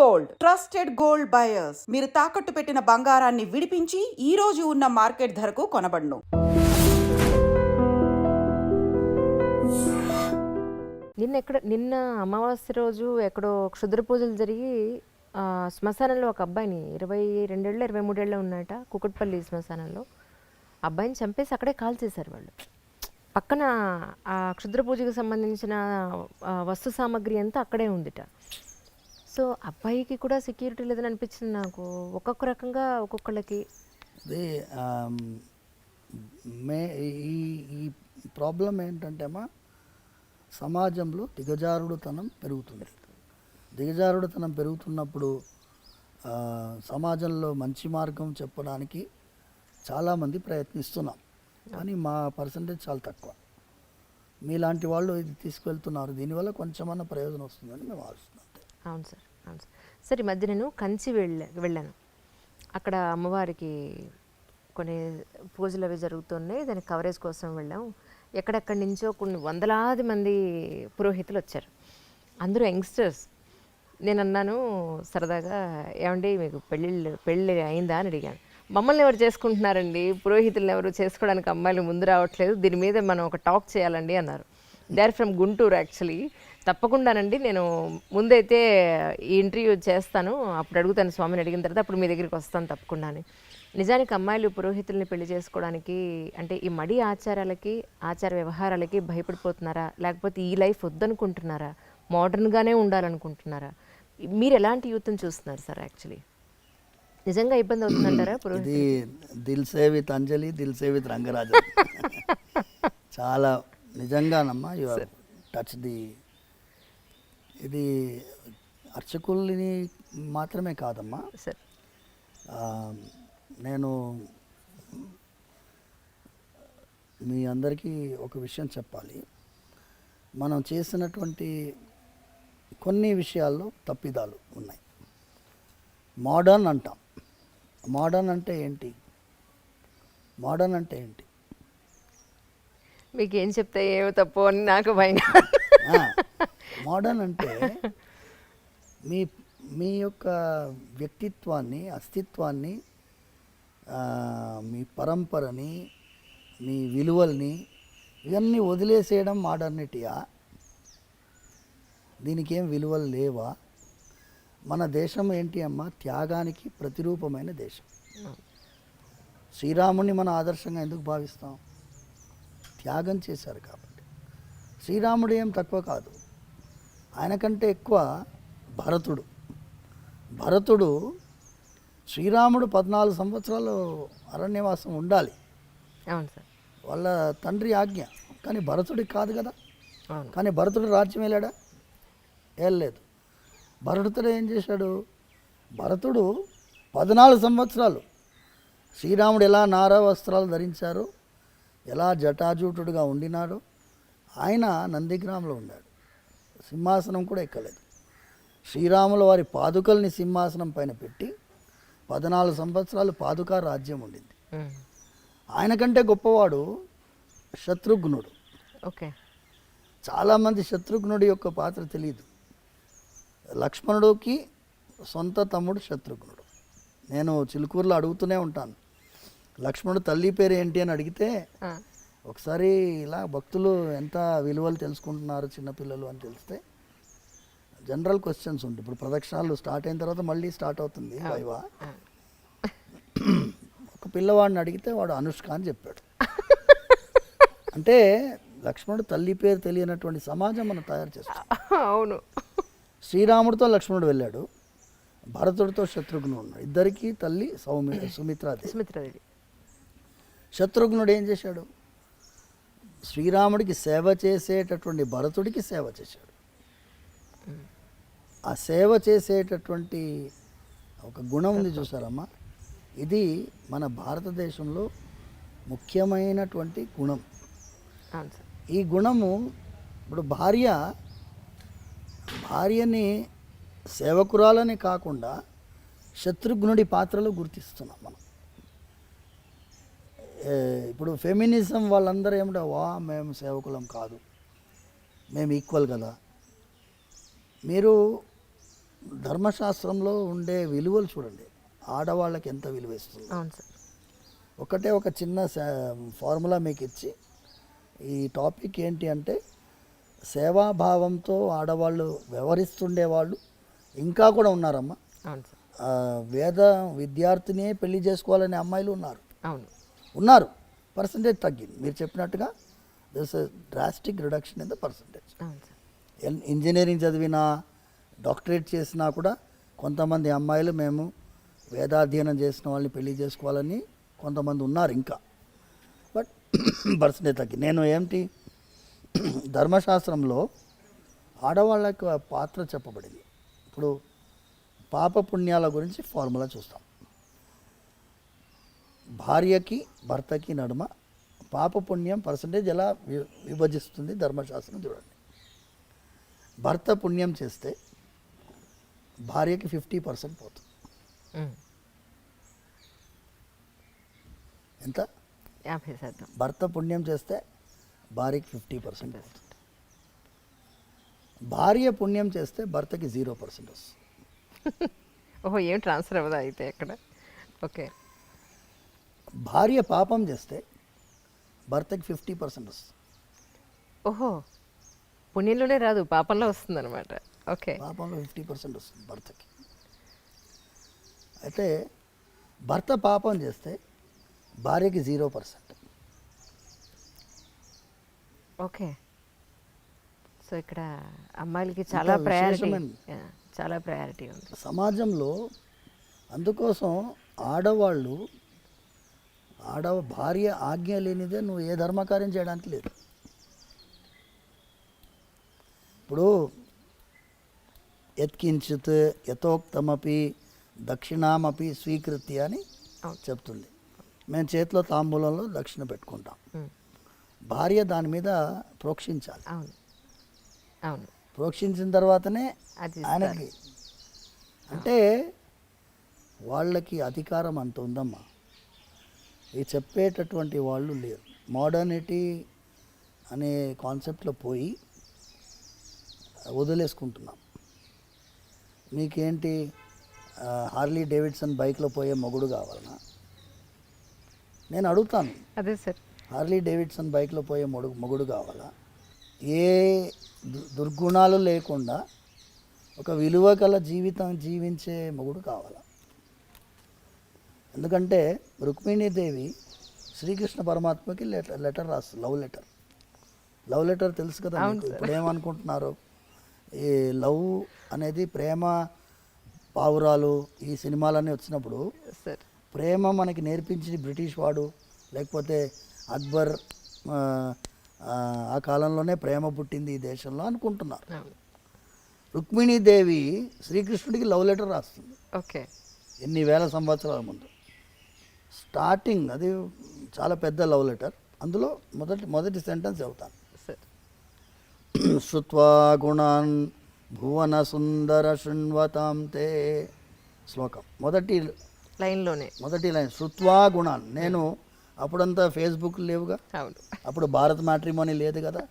Gold. Trusted gold buyers. మీరు తాకట్టు పెట్టిన బంగారాన్ని విడిపించి ఈ రోజు ఉన్న మార్కెట్ ధరకు కొనబడును. నిన్న ఎక్కడ నిన్న అమావాస్య రోజు ఎక్కడో క్షుద్ర పూజలు జరిగి శ్మశానంలో ఒక అబ్బాయిని ఇరవై రెండేళ్ళు ఇరవై మూడేళ్ళు ఉన్నట కుకట్పల్లి శ్మశానంలో. అబ్బాయిని చంపేసి అక్కడే కాల్ చేశారు వాళ్ళు. పక్కన ఆ క్షుద్ర పూజకు సంబంధించిన వస్తు సామాగ్రి అంతా అక్కడే ఉందిట. సో అబ్బాయికి కూడా సెక్యూరిటీ లేదని అనిపించింది నాకు. ఒక్కొక్క రకంగా ఒక్కొక్కళ్ళకి. అదే మే ఈ ఈ ప్రాబ్లం ఏంటంటే అమ్మా సమాజంలో దిగజారుడుతనం పెరుగుతుంది. దిగజారుడుతనం పెరుగుతున్నప్పుడు సమాజంలో మంచి మార్గం చెప్పడానికి చాలామంది ప్రయత్నిస్తున్నాం. కానీ మా పర్సంటేజ్ చాలా తక్కువ. మీలాంటి వాళ్ళు ఇది తీసుకువెళ్తున్నారు దీనివల్ల కొంచెమన్నా ప్రయోజనం వస్తుందని మేము ఆలోచిస్తున్నాం అవును సార్ అవును సార్. సార్ ఈ మధ్య నేను కంచి వెళ్ళా వెళ్ళాను. అక్కడ అమ్మవారికి కొన్ని పూజలు అవి జరుగుతున్నాయి. దాని కవరేజ్ కోసం వెళ్ళాం. ఎక్కడెక్కడి నుంచో కొన్ని వందలాది మంది పురోహితులు వచ్చారు. అందరూ యంగ్స్టర్స్. నేను అన్నాను సరదాగా ఏమండి మీకు పెళ్ళిళ్ళు పెళ్ళి అయిందా? అని అడిగాను. మమ్మల్ని ఎవరు చేసుకుంటున్నారండి? పురోహితులను ఎవరు చేసుకోవడానికి అమ్మాయిలు ముందు రావట్లేదు. దీని మీద మనం ఒక టాక్ చేయాలండి అన్నారు. They are from Guntur actually తప్పకుండానండి నేను ముందైతే ఈ ఇంటర్వ్యూ చేస్తాను. అప్పుడు అడుగుతాను స్వామిని అడిగిన తర్వాత అప్పుడు మీ దగ్గరికి వస్తాను తప్పకుండా అని నిజానికి అమ్మాయిలు పురోహితుల్ని పెళ్ళి చేసుకోవడానికి అంటే ఈ మడి ఆచారాలకి ఆచార వ్యవహారాలకి భయపడిపోతున్నారా? లేకపోతే ఈ లైఫ్ వద్దనుకుంటున్నారా? మోడర్న్గానే ఉండాలనుకుంటున్నారా? మీరు ఎలాంటి యూత్ని చూస్తున్నారు సార్ యాక్చువల్లీ నిజంగా ఇబ్బంది అవుతుందంటారా పురోహిత ఇది దిల్ సే విత్ అంజలి దిల్ సే విత్ రంగరాజన్. చాలా నిజంగానమ్మా యు టచ్ ది ఇది అర్చకుల్ని మాత్రమే కాదమ్మా. నేను మీ అందరికీ ఒక విషయం చెప్పాలి. మనం చేసినటువంటి కొన్ని విషయాల్లో తప్పిదాలు ఉన్నాయి. మోడర్న్ అంటాం. మోడర్న్ అంటే ఏంటి? మోడర్న్ అంటే ఏంటి? మీకు ఏం చెప్తే ఏమో తప్పు అని నాకు భయం. మోడర్న్ అంటే మీ మీ యొక్క వ్యక్తిత్వాన్ని అస్తిత్వాన్ని మీ పరంపరని మీ విలువల్ని ఇవన్నీ వదిలేసేయడం మోడర్నిటీయా? దీనికి ఏం విలువలు లేవా? మన దేశం ఏంటి అమ్మ? త్యాగానికి ప్రతిరూపమైన దేశం. శ్రీరాముని మన ఆదర్శంగా ఎందుకు భావిస్తాం? త్యాగం చేశారు కాబట్టి. శ్రీరాముడు ఏం తక్కువ కాదు. ఆయన కంటే ఎక్కువ భరతుడు. భరతుడు శ్రీరాముడు పద్నాలుగు సంవత్సరాలు అరణ్యవాసం ఉండాలి. అవును సార్. వాళ్ళ తండ్రి ఆజ్ఞ. కానీ భరతుడికి కాదు కదా. కానీ భరతుడు రాజ్యం వెళ్ళాడా వెళ్ళలేదు భరతుడు ఏం చేశాడు? భరతుడు పద్నాలుగు సంవత్సరాలు శ్రీరాముడు ఎలా నారా వస్త్రాలు ధరించారో? ఎలా జటాజూటుడుగా ఉండినాడో ఆయన నందిగ్రామంలో ఉన్నాడు సింహాసనం కూడా ఎక్కలేదు. శ్రీరాముల వారి పాదుకల్ని సింహాసనం పైన పెట్టి పద్నాలుగు సంవత్సరాలు పాదుకా రాజ్యం ఉండింది. ఆయన కంటే గొప్పవాడు శత్రుఘ్నుడు. ఓకే. చాలామంది శత్రుఘ్నుడి యొక్క పాత్ర తెలియదు లక్ష్మణుడికి సొంత తమ్ముడు శత్రుఘ్నుడు. నేను చిలుకూరులో అడుగుతూనే ఉంటాను. లక్ష్మణుడు తల్లి పేరు ఏంటి అని అడిగితే ఒకసారి ఇలా భక్తులు ఎంత విలువలు తెలుసుకుంటున్నారు చిన్నపిల్లలు అని తెలిస్తే జనరల్ క్వశ్చన్స్ ఉంటాయి. ఇప్పుడు ప్రదక్షిణాలు స్టార్ట్ అయిన తర్వాత మళ్ళీ స్టార్ట్ అవుతుంది వైవా. ఒక పిల్లవాడిని అడిగితే వాడు అనుష్క అని చెప్పాడు. అంటే లక్ష్మణుడు తల్లి పేరు తెలియనటువంటి సమాజం మనం తయారు చేస్తాం. అవును. శ్రీరాముడితో లక్ష్మణుడు వెళ్ళాడు. భరతుడితో శత్రుఘ్నుడు ఉన్నాడు ఇద్దరికి తల్లి సౌమి సుమిత్రాదేవి. సుమిత్రాదేవి. శత్రుఘ్నుడు ఏం చేశాడు? శ్రీరాముడికి సేవ చేసేటటువంటి భరతుడికి సేవ చేశాడు. ఆ సేవ చేసేటటువంటి ఒక గుణం ఉంది చూసారమ్మా. ఇది మన భారతదేశంలో ముఖ్యమైనటువంటి గుణం. ఈ గుణము ఇప్పుడు భార్య భార్యని సేవకురాలని కాకుండా శత్రుఘ్నుడి పాత్రలో గుర్తిస్తున్నాం మనం. ఇప్పుడు ఫెమినిజం వాళ్ళందరూ ఏమిటో వా మేము సేవకులం కాదు. మేము ఈక్వల్ కదా. మీరు ధర్మశాస్త్రంలో ఉండే విలువలు చూడండి. ఆడవాళ్ళకి ఎంత విలువ ఇస్తుంది? అవును సార్. ఒకటే ఒక చిన్న ఫార్ములా మీకు ఇచ్చి ఈ టాపిక్ ఏంటి అంటే సేవాభావంతో ఆడవాళ్ళు వ్యవహరిస్తుండే వాళ్ళు ఇంకా కూడా ఉన్నారమ్మా. వేద విద్యార్థినే పెళ్ళి చేసుకోవాలనే అమ్మాయిలు ఉన్నారు. అవును. ఉన్నారు. పర్సంటేజ్ తగ్గింది. మీరు చెప్పినట్టుగా this drastic reduction in the percentage engineering చదివినా డాక్టరేట్ చేసినా కూడా కొంతమంది అమ్మాయిలు మేము వేదాధ్యయనం చేసిన వాళ్ళని పెళ్ళి చేసుకోవాలని కొంతమంది ఉన్నారు ఇంకా. బట్ పర్సంటేజ్ తగ్గి నేను ఏంటి ధర్మశాస్త్రంలో ఆడవాళ్ళకు పాత్ర చెప్పబడింది. ఇప్పుడు పాప పుణ్యాల గురించి ఫార్ములా చూస్తాం. భార్యకి భర్తకి నడుమ పాప పుణ్యం పర్సంటేజ్ ఎలా విభజిస్తుంది ధర్మశాస్త్రం చూడండి. భర్త పుణ్యం చేస్తే భార్యకి ఫిఫ్టీ పర్సెంట్ పోతుంది. ఎంత? యాభై శాతం. భర్త పుణ్యం చేస్తే భార్యకి ఫిఫ్టీ పర్సెంట్ పోతుంది. భార్య పుణ్యం చేస్తే భర్తకి జీరో పర్సెంట్ వస్తుంది. ఓహో ఏం ట్రాన్స్ఫర్ అవ్వదా అయితే ఎక్కడ ఓకే. భార్య పాపం చేస్తే భర్తకి ఫిఫ్టీ పర్సెంట్ వస్తుంది. ఓహో పుణ్యంలోనే రాదు పాపంలో వస్తుంది అనమాట ఓకే. పాపంలో ఫిఫ్టీ పర్సెంట్ వస్తుంది భర్తకి. అయితే భర్త పాపం చేస్తే భార్యకి జీరో పర్సెంట్. ఓకే. సో ఇక్కడ అమ్మాయిలకి చాలా ప్రయారిటీ. చాలా ప్రయారిటీ ఉంది. సమాజంలో అందుకోసం ఆడవాళ్ళు ఆడ భార్య ఆజ్ఞ లేనిదే నువ్వు ఏ ధర్మకార్యం చేయడానికి లేదు. ఇప్పుడు యత్కించిత్ యథోక్తమపి దక్షిణామపి స్వీకృతి అని. చెప్తుంది. మేము చేతిలో తాంబూలంలో దక్షిణ పెట్టుకుంటాం. భార్య దాని మీద ప్రోక్షించాలి. అవును. ప్రోక్షించిన తర్వాతనే ఆయనకి. అంటే వాళ్ళకి అధికారం అంత ఉందమ్మా. ఇది చెప్పేటటువంటి వాళ్ళు లేరు. మోడర్నిటీ అనే కాన్సెప్ట్లో పోయి వదిలేసుకుంటున్నాం. మీకేంటి హార్లీ డేవిడ్సన్ బైక్లో పోయే మొగుడు కావాలనా? నేను అడుగుతాను. అదే సార్. హార్లీ డేవిడ్సన్ బైక్లో పోయే మొడు మొగుడు కావాలా? ఏ దుర్గుణాలు లేకుండా ఒక విలువ గల జీవితం జీవించే మొగుడు కావాలా? ఎందుకంటే రుక్మిణీదేవి శ్రీకృష్ణ పరమాత్మకి లెటర్ లెటర్ రాస్తుంది లవ్ లెటర్. లవ్ లెటర్ తెలుసు కదా ఇప్పుడు ఏమనుకుంటున్నారు? ఈ లవ్ అనేది ప్రేమ పావురాలు ఈ సినిమాలన్నీ వచ్చినప్పుడు ప్రేమ మనకి నేర్పించి బ్రిటిష్ వాడు లేకపోతే అక్బర్ ఆ, కాలంలోనే ప్రేమ పుట్టింది ఈ దేశంలో అనుకుంటున్నారు. రుక్మిణీదేవి శ్రీకృష్ణుడికి లవ్ లెటర్ రాస్తుంది. ఓకే. ఎన్ని వేల సంవత్సరాల ముందు. స్టార్టింగ్ అది చాలా పెద్ద లవ్ లెటర్. అందులో మొదటి మొదటి సెంటెన్స్ చెబుతాను. శృత్వా గుణాన్ భువన సుందర శృణ్వతాం తే శ్లోకం. మొదటి లైన్లోనే. మొదటి లైన్ శృత్వా గుణాన్. నేను అప్పుడంతా ఫేస్బుక్ లేవుగా? అప్పుడు భారత్ మ్యాట్రిమోనీ లేదు కదా?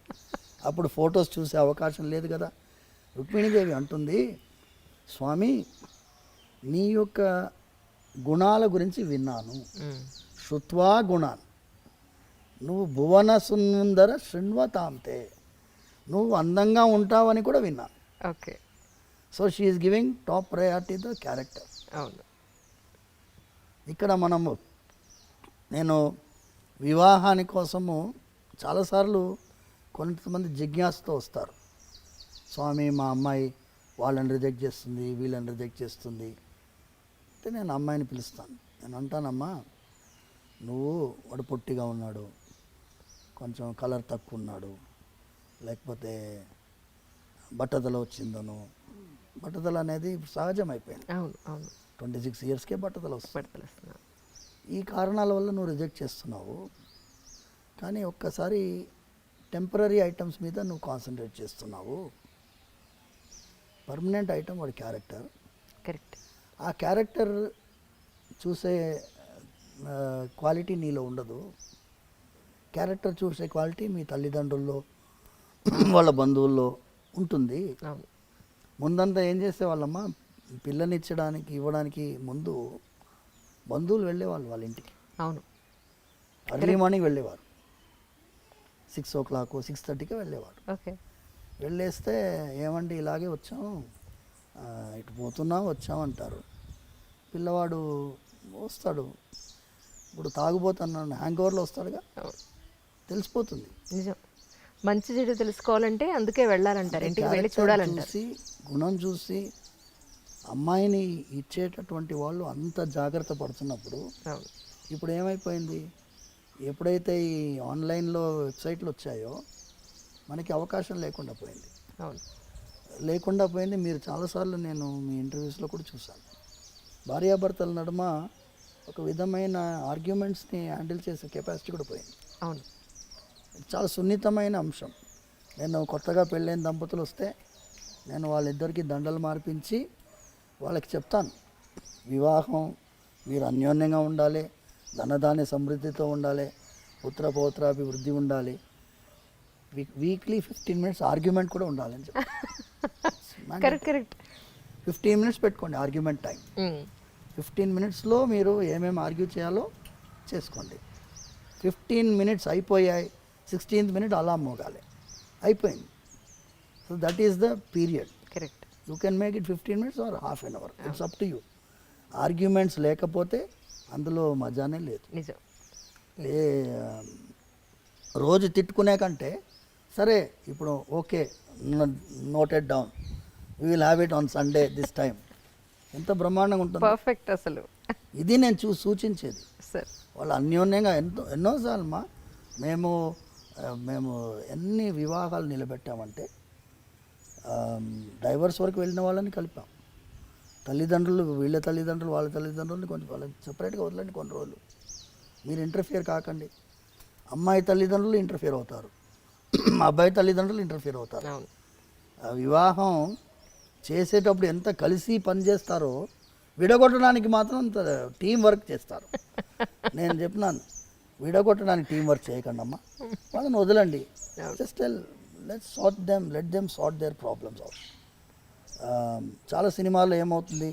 అప్పుడు ఫొటోస్ చూసే అవకాశం లేదు కదా? రుక్మిణీదేవి అంటుంది స్వామి నీ యొక్క గుణాల గురించి విన్నాను. శృత్వా గుణాన్. నువ్వు భువన సుందర శృణ్వతాంతే. నువ్వు అందంగా ఉంటావని కూడా విన్నాను. Okay. So she is giving top priority the character అవును. ఇక్కడ మనము నేను వివాహాని కోసము చాలాసార్లు కొంతమంది జిజ్ఞాసతో వస్తారు. స్వామి మా అమ్మాయి వాళ్ళని రిజెక్ట్ చేస్తుంది వీళ్ళని రిజెక్ట్ చేస్తుంది. అంటే నేను అమ్మాయిని పిలుస్తాను. నేను అంటానమ్మా నువ్వు వాడు పొట్టిగా ఉన్నాడు కొంచెం కలర్ తక్కువ ఉన్నాడు లేకపోతే బట్టతల వచ్చిందను. బట్టతల అనేది సహజం అయిపోయింది అవును అవును. ట్వంటీ సిక్స్ ఇయర్స్కే బట్టతల వస్తుంది. ఈ కారణాల వల్ల నువ్వు రిజెక్ట్ చేస్తున్నావు. కానీ ఒక్కసారి టెంపరీ ఐటమ్స్ మీద నువ్వు కాన్సన్ట్రేట్ చేస్తున్నావు. పర్మనెంట్ ఐటమ్ వాడి క్యారెక్టర్. కరెక్ట్. ఆ క్యారెక్టర్ చూసే క్వాలిటీ నీలో ఉండదు. క్యారెక్టర్ చూసే క్వాలిటీ మీ తల్లిదండ్రుల్లో వాళ్ళ బంధువుల్లో ఉంటుంది. ముందంతా ఏం చేసేవాళ్ళమ్మా? పిల్లనిచ్చడానికి ఇవ్వడానికి ముందు బంధువులు వెళ్ళేవాళ్ళు వాళ్ళ ఇంటికి. అవును. ఎర్లీ మార్నింగ్ వెళ్ళేవారు. సిక్స్ ఓ క్లాక్ సిక్స్ థర్టీకి వెళ్ళేవారు. ఓకే. వెళ్ళేస్తే ఏమండి ఇలాగే వచ్చాం. ఆ, ఇటు పోతున్నాం వచ్చాం అంటారు. పిల్లవాడు వస్తాడు. ఇప్పుడు తాగుపోతున్నాను హ్యాంగ్ ఓవర్లో వస్తాడుగా. తెలిసిపోతుంది. నిజం. మంచి చెడు తెలుసుకోవాలంటే అందుకే వెళ్ళాలంటారు ఇంటికి వెళ్ళి చూడాలంటారు. చూసి గుణం చూసి అమ్మాయిని ఇచ్చేటటువంటి వాళ్ళు అంత జాగ్రత్త పడుతున్నప్పుడు ఇప్పుడు ఏమైపోయింది? ఎప్పుడైతే ఈ ఆన్లైన్లో వెబ్సైట్లు వచ్చాయో మనకి అవకాశం లేకుండా పోయింది. లేకుండా పోయింది మీరు చాలాసార్లు నేను మీ ఇంటర్వ్యూస్లో కూడా చూశాను. భార్యాభర్తల నడుమ ఒక విధమైన ఆర్గ్యుమెంట్స్ని హ్యాండిల్ చేసే కెపాసిటీ కూడా పోయింది. అవును. చాలా సున్నితమైన అంశం. నేను కొత్తగా పెళ్ళైన దంపతులు వస్తే నేను వాళ్ళిద్దరికీ దండలు మార్పించి వాళ్ళకి చెప్తాను. వివాహం మీరు అన్యోన్యంగా ఉండాలి ధనధాన్య సమృద్ధితో ఉండాలి పుత్ర పౌత్రాభివృద్ధి ఉండాలి వీక్లీ ఫిఫ్టీన్ మినిట్స్ ఆర్గ్యుమెంట్ కూడా ఉండాలని చెప్పి. Correct correct. ఫిఫ్టీన్ మినిట్స్ పెట్టుకోండి ఆర్గ్యుమెంట్ టైం ఫిఫ్టీన్ మినిట్స్లో మీరు ఏమేమి ఆర్గ్యూ చేయాలో చేసుకోండి. ఫిఫ్టీన్ మినిట్స్ అయిపోయాయి సిక్స్టీన్త్ మినిట్ అలా మోగాలి. అయిపోయింది. So that is the period correct you can make it fifteen minutes or half an hour it's up to you arguments లేకపోతే అందులో మజానే లేదు. నిజం. ఏ రోజు తిట్టుకునే కంటే సరే ఇప్పుడు okay noted down. We will have it on Sunday this time ఎంత బ్రహ్మాండంగా ఉంటుంది. పర్ఫెక్ట్ అసలు. ఇది నేను చూ సూచించేది. సార్ వాళ్ళు అన్యోన్యంగా ఎంతో ఎన్నోసార్లు మా మేము మేము ఎన్ని వివాహాలు నిలబెట్టామంటే డైవర్స్ వరకు వెళ్ళిన వాళ్ళని కలిపాం. తల్లిదండ్రులు వీళ్ళ తల్లిదండ్రులు వాళ్ళ తల్లిదండ్రులని కొంచెం వాళ్ళని సపరేట్గా వదలండి కొన్ని రోజులు. మీరు ఇంటర్ఫియర్ కాకండి. అమ్మాయి తల్లిదండ్రులు ఇంటర్ఫియర్ అవుతారు. అబ్బాయి తల్లిదండ్రులు ఇంటర్ఫియర్ అవుతారు. వివాహం చేసేటప్పుడు ఎంత కలిసి పనిచేస్తారో విడగొట్టడానికి మాత్రం అంత టీం వర్క్ చేస్తారు. నేను చెప్పినాను విడగొట్టడానికి టీం వర్క్ చేయకండి అమ్మా. వాళ్ళని వదలండి. Just let sort them let them sort their problems out చాలా సినిమాల్లో ఏమవుతుంది?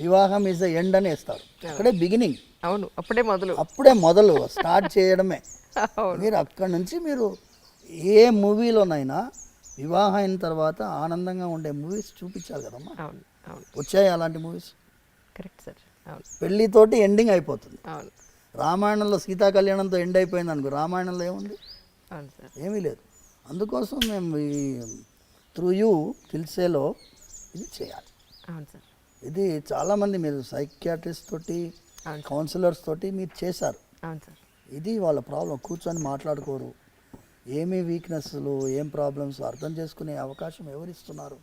వివాహం ఈజ్ ద ఎండ్ అని వేస్తారు అక్కడే బిగినింగ్ అవును అప్పుడే మొదలు. అప్పుడే మొదలు స్టార్ట్ చేయడమే. మీరు అక్కడి నుంచి మీరు ఏ మూవీలోనైనా వివాహం అయిన తర్వాత ఆనందంగా ఉండే మూవీస్ చూపించాలి కదమ్మా. అవును అవును. వచ్చాయి అలాంటి మూవీస్? కరెక్ట్ సార్ అవును. పెళ్ళితోటి ఎండింగ్ అయిపోతుంది. అవును. రామాయణంలో సీతా కళ్యాణంతో ఎండ్ అయిపోయింది అనుకో రామాయణంలో ఏముంది? అవును సార్. ఏమీ లేదు. అందుకోసం మేము ఈ త్రూ యూ తెలిసేలో ఇది చేయాలి. అవును సార్. ఇది చాలామంది మీరు సైకియాట్రిస్ట్ తోటి కౌన్సిలర్స్ తోటి మీరు చేశారు. అవును సార్. ఇది వాళ్ళ ప్రాబ్లం కూర్చొని మాట్లాడుకోరు. ఏమి వీక్నెస్లు ఏం ప్రాబ్లమ్స్ అర్థం చేసుకునే అవకాశం ఎవరు ఇస్తున్నారు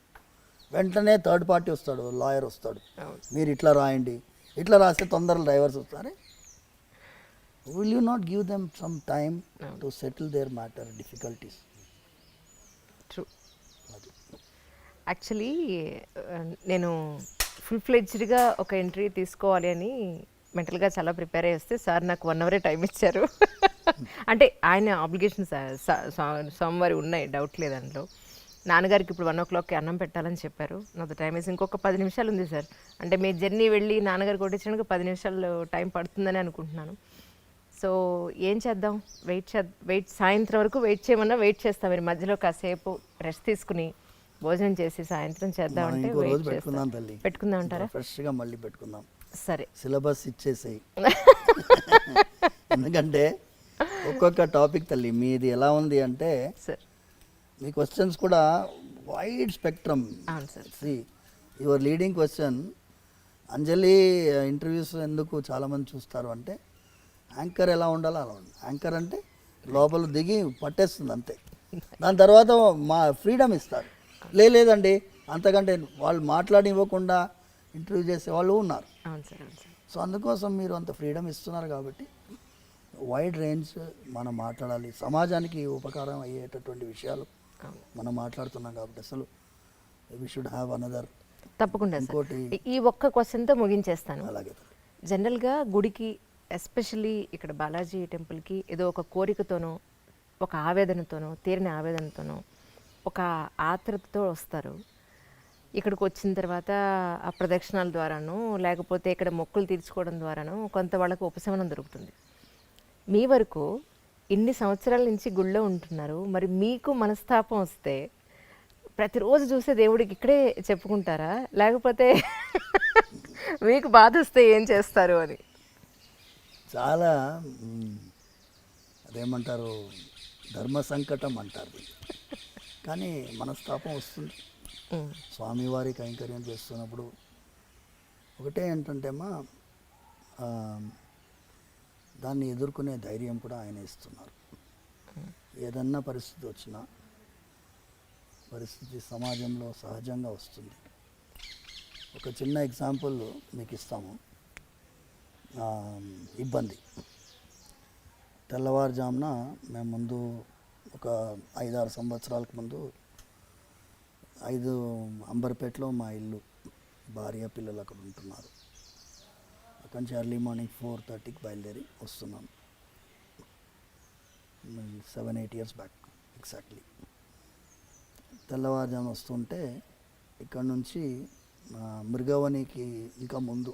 వెంటనే థర్డ్ పార్టీ వస్తాడు లాయర్ వస్తాడు. మీరు ఇట్లా రాయండి. ఇట్లా రాస్తే తొందరలో డ్రైవర్స్ వస్తారు? Will you not give them some time to settle their matter difficulties true actually నేను ఫుల్ ఫ్లెడ్జ్డ్గా ఒక ఎంట్రీ తీసుకోవాలి అని మెంటల్గా చాలా ప్రిపేర్ అయ్యి వస్తే సార్ నాకు వన్ అవరే టైం ఇచ్చారు. అంటే ఆయన ఆబ్లిగేషన్స్ సోమవారి ఉన్నాయి డౌట్ లేదు అందులో. నాన్నగారికి ఇప్పుడు వన్ ఓ క్లాక్కి అన్నం పెట్టాలని చెప్పారు. నాకు టైం వేసి ఇంకొక పది నిమిషాలు ఉంది సార్. అంటే మీ జర్నీ వెళ్ళి నాన్నగారు కొట్టించడానికి పది నిమిషాలు టైం పడుతుందని అనుకుంటున్నాను. సో ఏం చేద్దాం? వెయిట్ చే వెయిట్ సాయంత్రం వరకు వెయిట్ చేయమన్నా వెయిట్ చేస్తాం. మీరు మధ్యలో కాసేపు రెస్ట్ తీసుకుని భోజనం చేసి సాయంత్రం చేద్దాం అంటే వెయిట్ పెట్టుకుందాం తల్లి. పెట్టుకుందాం అంటారా? ఫ్రెష్గా మళ్ళీ పెట్టుకుందాం. సరే. సిలబస్ ఇచ్చేసేయి. ఎందుకంటే ఒక్కొక్క టాపిక్ తల్లి మీది ఎలా ఉంది అంటే సార్ మీ క్వశ్చన్స్ కూడా wide spectrum your leading question Anjali interviews ఎందుకు చాలామంది చూస్తారు అంటే యాంకర్ ఎలా ఉండాలో అలా ఉండాలి యాంకర్ అంటే లోపల దిగి పట్టేస్తుంది అంతే. దాని తర్వాత మా ఫ్రీడమ్ ఇస్తారు. లే లేదండి అంతకంటే వాళ్ళు మాట్లాడివ్వకుండా ఇంటర్వ్యూ చేసే వాళ్ళు ఉన్నారు. సో అందుకోసం మీరు అంత ఫ్రీడమ్ ఇస్తున్నారు కాబట్టి వైడ్ రేంజ్ మనం మాట్లాడాలి. సమాజానికి ఉపకారం అయ్యేటటువంటి విషయాలు. మనం మాట్లాడుతున్నాం కాబట్టి అసలు వి షుడ్ హ్యావ్ అనదర్ తప్పకుండా ఇంకోటి ఈ- ఒక్క క్వశ్చన్తో ముగించేస్తాను. అలాగే జనరల్గా గుడికి ఎస్పెషల్లీ ఇక్కడ బాలాజీ టెంపుల్కి ఏదో ఒక కోరికతోనో ఒక ఆవేదనతోనో తీరిన ఆవేదనతోనో ఒక ఆత్రతతో వస్తారు. ఇక్కడికి వచ్చిన తర్వాత ఆ ప్రదక్షిణాల ద్వారాను లేకపోతే ఇక్కడ మొక్కులు తీర్చుకోవడం ద్వారాను కొంత వాళ్ళకు ఉపశమనం దొరుకుతుంది. మీ వరకు ఇన్ని సంవత్సరాల నుంచి గుళ్ళో ఉంటున్నారు. మరి మీకు మనస్తాపం వస్తే ప్రతిరోజు చూసే దేవుడికి ఇక్కడే చెప్పుకుంటారా? లేకపోతే మీకు బాధ వస్తే ఏం చేస్తారు అని? చాలా అదేమంటారు ధర్మ సంకటం అంటారు. కానీ మనస్తాపం వస్తుంది. స్వామివారి కైంకర్యం చేస్తున్నప్పుడు ఒకటే ఏంటంటే అమ్మా దాన్ని ఎదుర్కొనే ధైర్యం కూడా ఆయన ఇస్తున్నారు. ఏదన్నా పరిస్థితి వచ్చినా పరిస్థితి సమాజంలో సహజంగా వస్తుంది. ఒక చిన్న ఎగ్జాంపుల్ మీకు ఇస్తాము. ఇబ్బంది. తెల్లవారుజామున మేము ముందు ఒక ఐదారు సంవత్సరాలకు ముందు ఐదు అంబర్పేటలో మా ఇల్లు భార్య పిల్లలు అక్కడ ఉంటున్నారు. నుంచి ఎర్లీ మార్నింగ్ ఫోర్ థర్టీకి బయలుదేరి వస్తున్నాను seven eight years back exactly తెల్లవారుజామున వస్తుంటే ఇక్కడ నుంచి మృగవనికి ఇంకా ముందు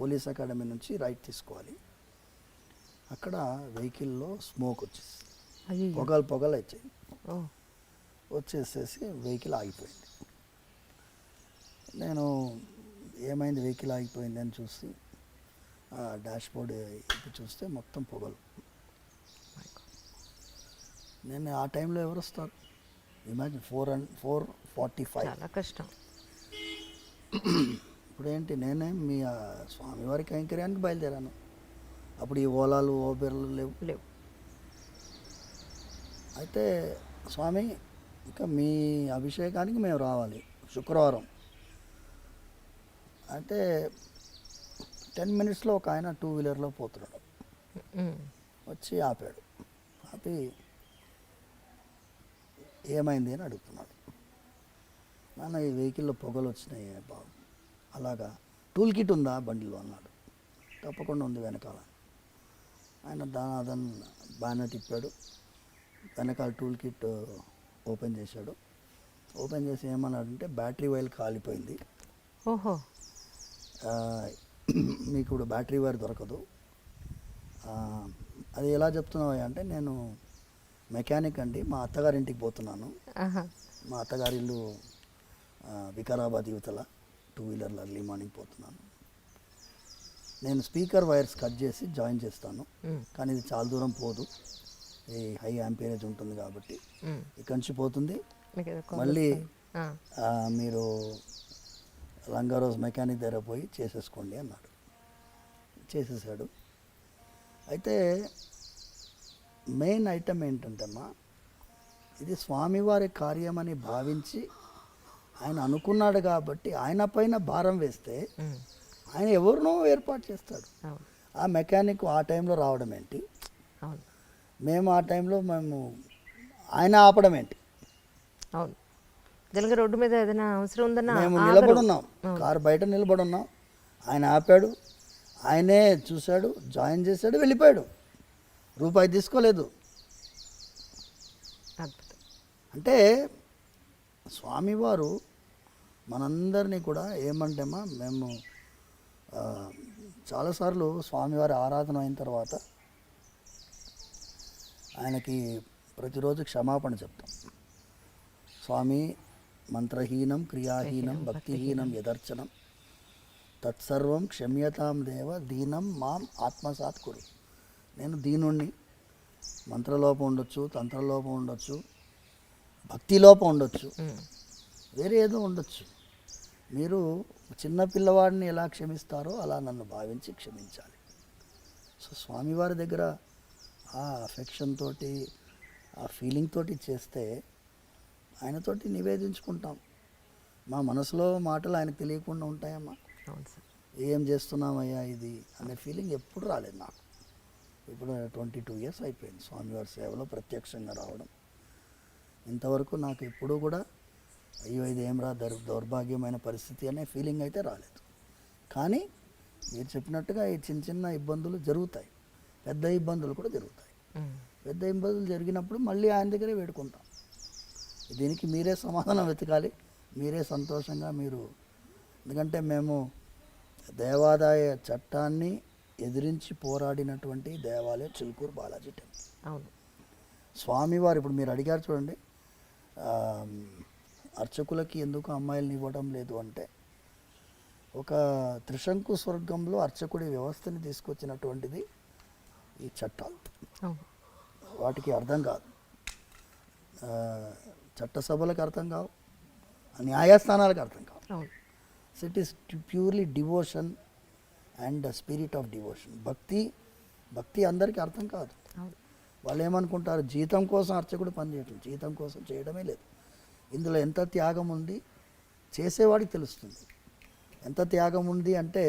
పోలీస్ అకాడమీ నుంచి రైట్ తీసుకోవాలి. అక్కడ వెహికల్లో స్మోక్ వచ్చేసి పొగలు పొగలు వచ్చాయి. వచ్చేసేసి వెహికల్ ఆగిపోయింది. నేను ఏమైంది వెహికల్ ఆగిపోయింది అని చూసి డాష్ బోర్డ్ చూస్తే మొత్తం పొగలు. నేను ఆ టైంలో ఎవరు వస్తారు? Imagine four and four forty five. చాలా కష్టం. ఇప్పుడు ఏంటి నేనే మీ స్వామివారి కైంకర్యానికి బయలుదేరాను. అప్పుడు ఈ ఓలాలు ఓబెర్లు లేవు. లేవు. అయితే స్వామి ఇంకా మీ అభిషేకానికి మేము రావాలి శుక్రవారం. అయితే టెన్ మినిట్స్లో ఒక ఆయన టూ వీలర్లో పోతున్నాడు. వచ్చి ఆపాడు. ఆపి ఏమైంది అని అడుగుతున్నాడు. నాన్న ఈ వెహికల్లో పొగలు వచ్చినాయి బాబు. అలాగా టూల్ కిట్ ఉందా బండిలో అన్నాడు. తప్పకుండా ఉంది వెనకాల. ఆయన దాని అదన్ బాగానే తిప్పాడు. వెనకాల టూల్ కిట్ ఓపెన్ చేశాడు. ఓపెన్ చేసి ఏమన్నాడంటే బ్యాటరీ వైర్ కాలిపోయింది. ఓహో. మీకు ఇప్పుడు బ్యాటరీ వైర్ దొరకదు. అది ఎలా చెప్తున్నావు అంటే నేను మెకానిక్ అండి. మా అత్తగారింటికి పోతున్నాను. ఆహా. మా అత్తగారి ఇల్లు ఆ, వికారాబాద్ యువతల టూ వీలర్లో ఎర్లీ మార్నింగ్ పోతున్నాను. నేను స్పీకర్ వైర్స్ కట్ చేసి జాయిన్ చేస్తాను. కానీ ఇది చాలా దూరం పోదు. ఈ హై యాంపేరేజ్ ఉంటుంది కాబట్టి. ఇక్కడి నుంచి పోతుంది. మళ్ళీ మీరు రంగారోజ్ మెకానిక్ దగ్గర పోయి చేసేసుకోండి అన్నాడు. చేసేసాడు. అయితే మెయిన్ ఐటమ్ ఏంటంటమ్మా ఇది స్వామివారి కార్యమని భావించి ఆయన అనుకున్నాడు కాబట్టి ఆయన పైన భారం వేస్తే ఆయన ఎవరినో ఏర్పాటు చేస్తాడు. ఆ మెకానిక్ ఆ టైంలో రావడం ఏంటి? మేము ఆ టైంలో మేము ఆయన ఆపడం ఏంటి? అవును. జనగా రోడ్డు మీద ఏదైనా అవసరం ఉందన్నా మేము ఆగరు. నిలబడి ఉన్నాం కారు బయట నిలబడి ఉన్నాం ఆయన ఆపాడు. ఆయనే చూశాడు జాయిన్ చేశాడు వెళ్ళిపోయాడు. రూపాయి తీసుకోలేదు. అంటే స్వామివారు మనందరినీ కూడా ఏమంటేమా మేము చాలాసార్లు స్వామివారి ఆరాధన అయిన తర్వాత ఆయనకి ప్రతిరోజు క్షమాపణ చెప్తాం. స్వామి మంత్రహీనం క్రియాహీనం భక్తిహీనం యదర్చనం. తత్సర్వం క్షమ్యతాం దేవ దీనం మాం ఆత్మసాత్ కురు. నేను దీనుణ్ణి. మంత్రలోపం ఉండొచ్చు తంత్రలోపం ఉండొచ్చు భక్తి లోపం ఉండొచ్చు వేరే ఏదో ఉండొచ్చు. మీరు చిన్న పిల్లవాడిని ఎలా క్షమిస్తారో అలా నన్ను భావించి క్షమించాలి. సో స్వామివారి దగ్గర ఆ అఫెక్షన్ తోటి ఆ ఫీలింగ్ తోటి చేస్తే ఆయనతోటి నివేదించుకుంటాం. మా మనసులో మాటలు ఆయనకు తెలియకుండా ఉంటాయమ్మా. ఏం చేస్తున్నామయ్యా ఇది? అనే ఫీలింగ్ ఎప్పుడు రాలేదు నాకు. ఇప్పుడు ట్వంటీ టూ ఇయర్స్ అయిపోయింది స్వామివారి సేవలో ప్రత్యక్షంగా రావడం. ఇంతవరకు నాకు ఎప్పుడూ కూడా అయ్యో ఇది ఏం రా దౌర్ దౌర్భాగ్యమైన పరిస్థితి అనే ఫీలింగ్ అయితే రాలేదు. కానీ మీరు చెప్పినట్టుగా ఈ చిన్న చిన్న ఇబ్బందులు జరుగుతాయి. పెద్ద ఇబ్బందులు కూడా జరుగుతాయి. పెద్ద ఇబ్బందులు జరిగినప్పుడు మళ్ళీ ఆయన దగ్గరే వేడుకుంటాం. దీనికి మీరే సమాధానం వెతకాలి. మీరే సంతోషంగా మీరు ఎందుకంటే మేము దేవాదాయ చట్టాన్ని ఎదిరించి పోరాడినటువంటి దేవాలయం చిలుకూరు బాలాజీ టెంపుల్. అవును. స్వామివారు ఇప్పుడు మీరు అడిగారు చూడండి అర్చకులకి ఎందుకు అమ్మాయిలను ఇవ్వడం లేదు అంటే ఒక త్రిశంకు స్వర్గంలో అర్చకుడి వ్యవస్థని తీసుకొచ్చినటువంటిది ఈ చట్టాలు. వాటికి అర్థం కాదు. చట్టసభలకు అర్థం కావు న్యాయస్థానాలకు అర్థం కావు. So it is purely devotion and spirit of devotion భక్తి భక్తి అందరికీ అర్థం కాదు. వాళ్ళు ఏమనుకుంటారు జీతం కోసం అర్చకుడు పనిచేయటం జీతం కోసం చేయడమే లేదు. ఇందులో ఎంత త్యాగం ఉంది? చేసేవాడికి తెలుస్తుంది. ఎంత త్యాగం ఉంది అంటే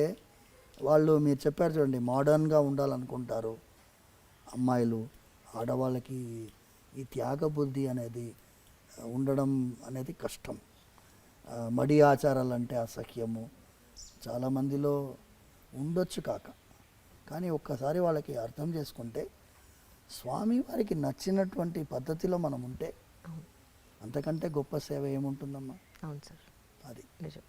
వాళ్ళు మీరు చెప్పారు చూడండి మోడర్న్గా ఉండాలనుకుంటారు అమ్మాయిలు ఆడవాళ్ళకి ఈ త్యాగ బుద్ధి అనేది ఉండడం అనేది కష్టం. మడి ఆచారాలు అంటే అసహ్యము చాలామందిలో ఉండొచ్చు కాక. కానీ ఒక్కసారి వాళ్ళకి అర్థం చేసుకుంటే స్వామి వారికి నచ్చినటువంటి పద్ధతిలో మనం ఉంటే అంతకంటే గొప్ప సేవ ఏముంటుందమ్మా? అవును సార్. అది. నిజం.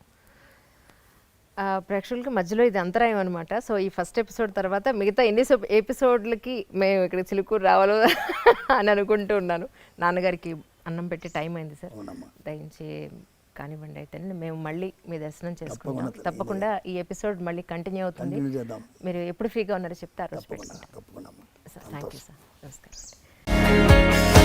ప్రేక్షకులకి మధ్యలో ఇది అంతరాయం అనమాట సో ఈ ఫస్ట్ ఎపిసోడ్ తర్వాత మిగతా ఎన్ని ఎపిసోడ్లకి మేము ఇక్కడ చిలుకూరు రావాలో అని అనుకుంటూ ఉన్నాను. నాన్నగారికి అన్నం పెట్టి టైం అయింది సార్. దయించి కానివ్వండి అయితే మేము మళ్ళీ మీ దర్శనం చేసుకుంటాం తప్పకుండా. ఈ ఎపిసోడ్ మళ్ళీ కంటిన్యూ అవుతుంది. మీరు ఎప్పుడు ఫ్రీగా ఉన్నారో చెప్తే ఆ రోజు పెట్టుకుంటాం సార్ థ్యాంక్ యూ సార్. నమస్కారం.